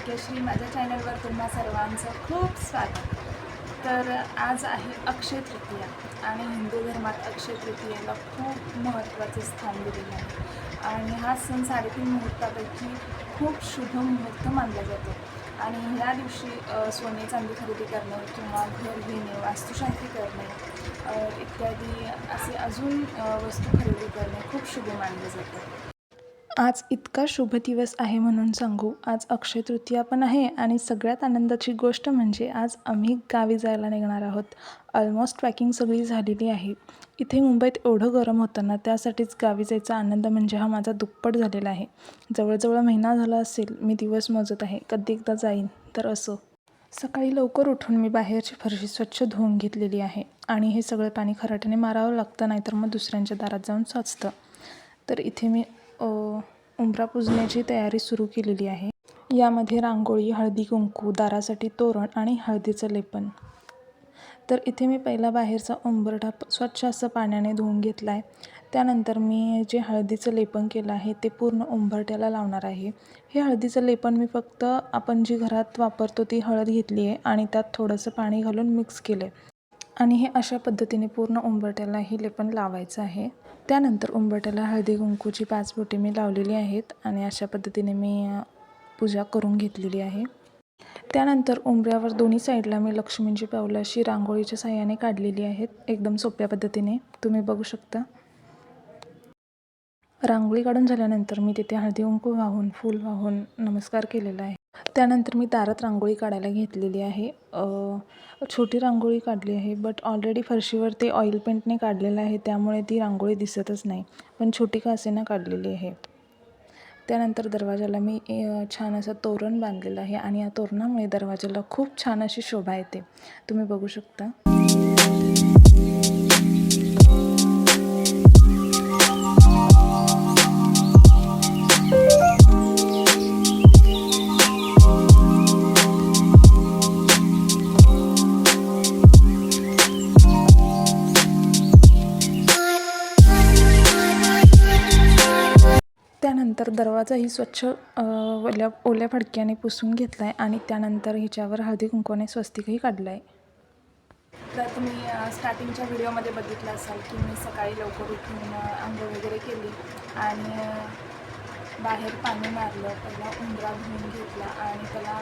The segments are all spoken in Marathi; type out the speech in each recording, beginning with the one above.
भाग्यश्री माझ्या चॅनलवर तुम्हा सर्वांचं खूप स्वागत. तर आज आहे अक्षय तृतीया आणि हिंदू धर्मात अक्षय तृतीयेला खूप महत्त्वाचे स्थान दिलेलं आहे. आणि हा सण साडेतीन मुहूर्तापैकी खूप शुभ मुहूर्त मानला जातो. आणि ह्या दिवशी सोने चांदी खरेदी करणे किंवा घर घेणे वास्तुशांती करणे इत्यादी असे अजून वस्तू खरेदी करणे खूप शुभ मानले जातं. आज इतका शुभ दिवस आहे म्हणून सांगू. आज अक्षय तृतीया पण आहे आणि सगळ्यात आनंदाची गोष्ट म्हणजे आज आम्ही गावी जायला निघणार आहोत. ऑलमोस्ट ट्रॅकिंग सगळी झालेली आहे. इथे मुंबईत एवढं गरम होतं ना त्यासाठीच गावी जायचा आनंद म्हणजे हा माझा दुप्पट झालेला आहे. जवळजवळ महिना झाला असेल मी दिवस मोजत आहे. कधी एकदा जाईन तर असं. सकाळी लवकर उठून मी बाहेरची फरशी स्वच्छ धुवून घेतलेली आहे आणि हे सगळं पाणी खराट्याने मारावं लागतं नाहीतर मग दुसऱ्यांच्या दारात जाऊन साचतं. तर इथे मी उंबरा पुजण्याची तयारी सुरू केलेली आहे. यामध्ये रांगोळी हळदी कुंकू दारासाठी तोरण आणि हळदीचं लेपन. तर इथे मी पहिला बाहेरचा उंबरठा स्वच्छ असं पाण्याने धुवून घेतला आहे त्यानंतर मी जे हळदीचं लेपन केलं आहे ते पूर्ण उंबरट्याला लावणार आहे. हे हळदीचं लेपन मी फक्त आपण जी घरात वापरतो ती हळद घेतली आहे आणि त्यात थोडंसं पाणी घालून मिक्स केलं आहे आणि हे अशा पद्धतीने पूर्ण उंबरट्याला हे लेपन लावायचं आहे. त्यानंतर उंबरट्याला हळदी कुंकूची पाच बोटी मी लावलेली आहेत आणि अशा पद्धतीने मी पूजा करून घेतलेली आहे. त्यानंतर उंबऱ्यावर दोन्ही साईडला मी लक्ष्मींची पावलं अशी रांगोळीच्या साह्याने काढलेली आहेत. एकदम सोप्या पद्धतीने. तुम्ही बघू शकता. रांगोळी काढून झाल्यानंतर मी तिथे हळदी कुंकू वाहून फूल वाहून नमस्कार केलेला आहे. त्यानंतर मी दारात रांगोळी काढायला घेतलेली आहे. छोटी रांगोळी काढली आहे बट ऑलरेडी फरशीवर ते ऑइल पेंटने काढलेलं आहे त्यामुळे ती रांगोळी दिसतच नाही. पण छोटी कासेनं काढलेली आहे. त्यानंतर दरवाजाला मी छान असं तोरण बांधलेलं आहे आणि या तोरणामुळे दरवाजाला खूप छान अशी शोभा येते. तुम्ही बघू शकता. त्यानंतर दरवाजाही स्वच्छ ओल्या ओल्या फडक्याने पुसून घेतला आहे आणि त्यानंतर हिच्यावर हळदी कुंकवाने स्वस्तिकही काढलं आहे तर तुम्ही स्टार्टिंगच्या व्हिडिओमध्ये बघितलं असाल की मी सकाळी लवकर उठून आंघोळ वगैरे केली आणि बाहेर पाणी मारलं त्याला उंबरा धुवून घेतला आणि त्याला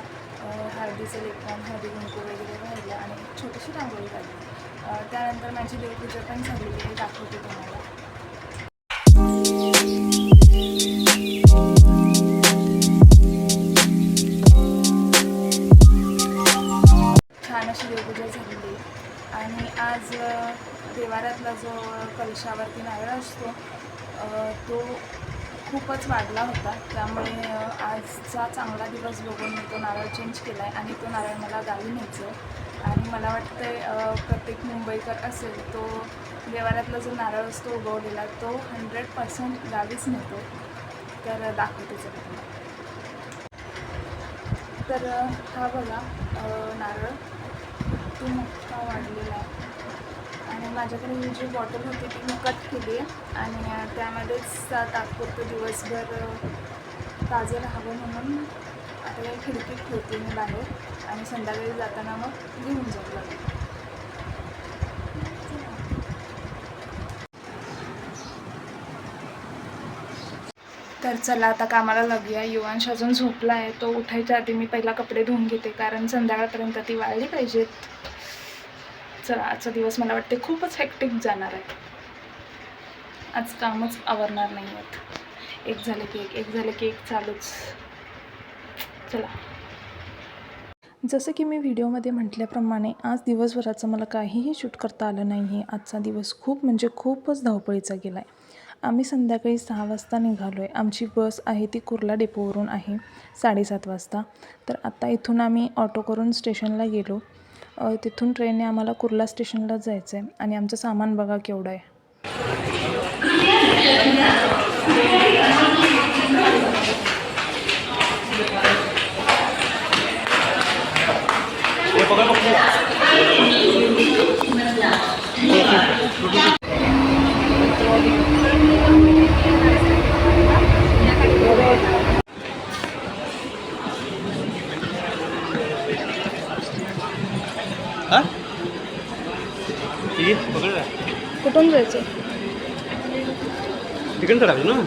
हळदीचं लेखन हळदी कुंकू वगैरे वाहिलं आणि छोटीशी रांगोळी काढली. त्यानंतर माझी देवपूजा पण झालेली आहे दाखवते तुम्हाला. खूपच वाढला होता. त्यामुळे आजचा चांगला दिवस बघून मी तो नारळ चेंज केला आहे आणि तो नारळ मला गावी न्यायचं आणि मला वाटतं प्रत्येक मुंबईकर असेल तो देवाऱ्यातला जो नारळ असतो उगवलेला तो हंड्रेड पर्सेंट गावीच नेतो. तर दाखवते जर तुम्हाला. तर हा बघा नारळ. खूप मोठा वाढलेला आहे. आणि माझ्याकडे मी जी बॉटल होती ती मी कट केली आहे आणि त्यामध्येच तात्पुरतं दिवसभर ताजं राहावं म्हणून आता खिडकीत ठेवते मी बाहेर आणि संध्याकाळी जाताना मग घेऊन जाऊ लागेल. तर चला आता कामाला लागूया. युवांश अजून झोपला आहे. तो उठायच्या आधी मी पहिला कपडे धुवून घेते कारण संध्याकाळपर्यंत ती वाळली पाहिजेत. चला आजचा दिवस मला वाटते खूपच हेक्टिक जाणार आहे. आज कामच आवरणार नाही आहेत. एक झालं की एक एक झालं की एक चालूच. चला. जसं की मी व्हिडिओमध्ये म्हटल्याप्रमाणे आज दिवसभराचं मला काहीही शूट करता आलं नाही आहे आजचा दिवस खूप म्हणजे खूपच धावपळीचा गेला आहे आम्ही संध्याकाळी सहा वाजता निघालो आहे आमची बस आहे ती कुर्ला डेपोवरून आहे साडेसात वाजता. तर आता इथून आम्ही ऑटो करून स्टेशनला गेलो. तिथून ट्रेनने आम्हाला कुर्ला स्टेशनला जायचं आहे आणि आमचं सामान बघा केवढं आहे. जायचं तिकडे टाकायचं ना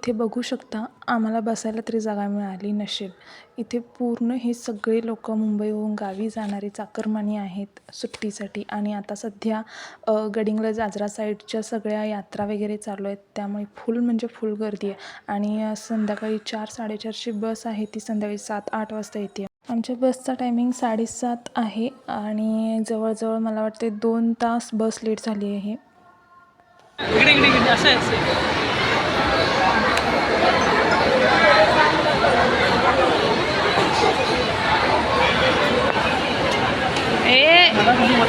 इथे बघू शकता आम्हाला बसायला तरी जागा मिळाली नसेल. इथे पूर्ण हे सगळे लोक मुंबईहून गावी जाणारे चाकरमानी आहेत सुट्टीसाठी. आणि आता सध्या गडिंगला जाजरा साईडच्या सगळ्या यात्रा वगैरे चालू आहेत. त्यामुळे फुल म्हणजे फुल गर्दी आहे. आणि संध्याकाळी चार साडेचारची बस आहे ती संध्याकाळी सात आठ वाजता येते. आमच्या बसचा टायमिंग साडेसात आहे. आणि जवळजवळ मला वाटते दोन तास बस लेट झाली आहे. 哎。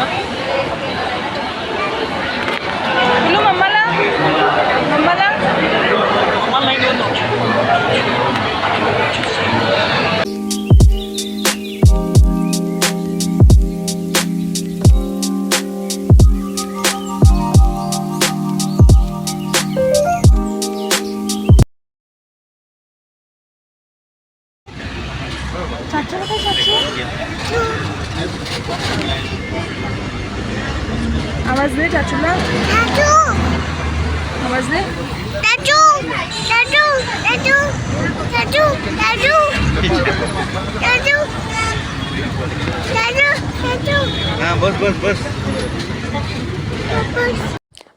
दे हा बस बस बस.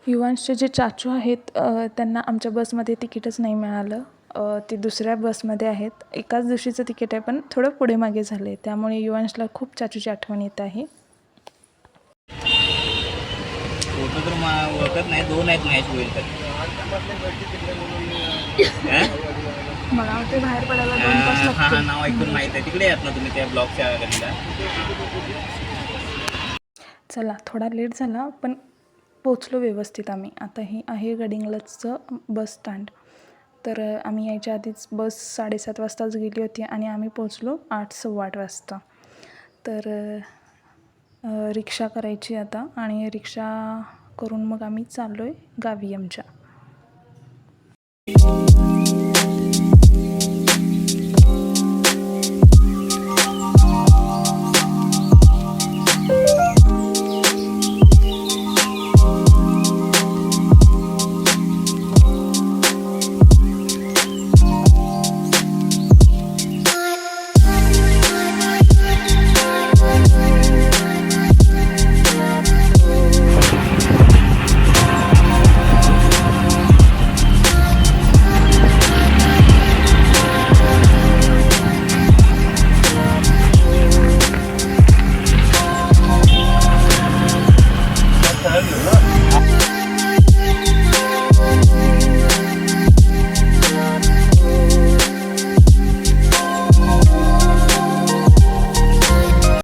युवांशचे जे चाचू आहेत त्यांना आमच्या बसमध्ये तिकीटच नाही मिळालं. ते दुसऱ्या बसमध्ये आहेत. एकाच दिवशीचं तिकीट आहे पण थोडं पुढे मागे झालं आहे त्यामुळे युवांशला खूप चाचूची आठवण येत आहे. तर मा- ओळखत नाही. दोन आहेत मॅच होईल तर हा? मला वाटते बाहेर पडायला दोन हा तास हा, हा लागतील. नाव ऐकून माहीत आहे. तिकडे आहेत ना तुम्ही त्या ब्लॉकच्या चला थोडा लेट झाला पण पोचलो व्यवस्थित आम्ही. आता हे आहे गडिंग्लजचं बस स्टँड. तर अ, आम्ही यायच्या आधीच बस साडेसात वाजताच गेली होती आणि आम्ही पोचलो आठ सव्वा आठ वाजता. तर अ, अ, रिक्षा करायची आता आणि रिक्षा करून मग आम्ही चाललो आहे गावी आमच्या.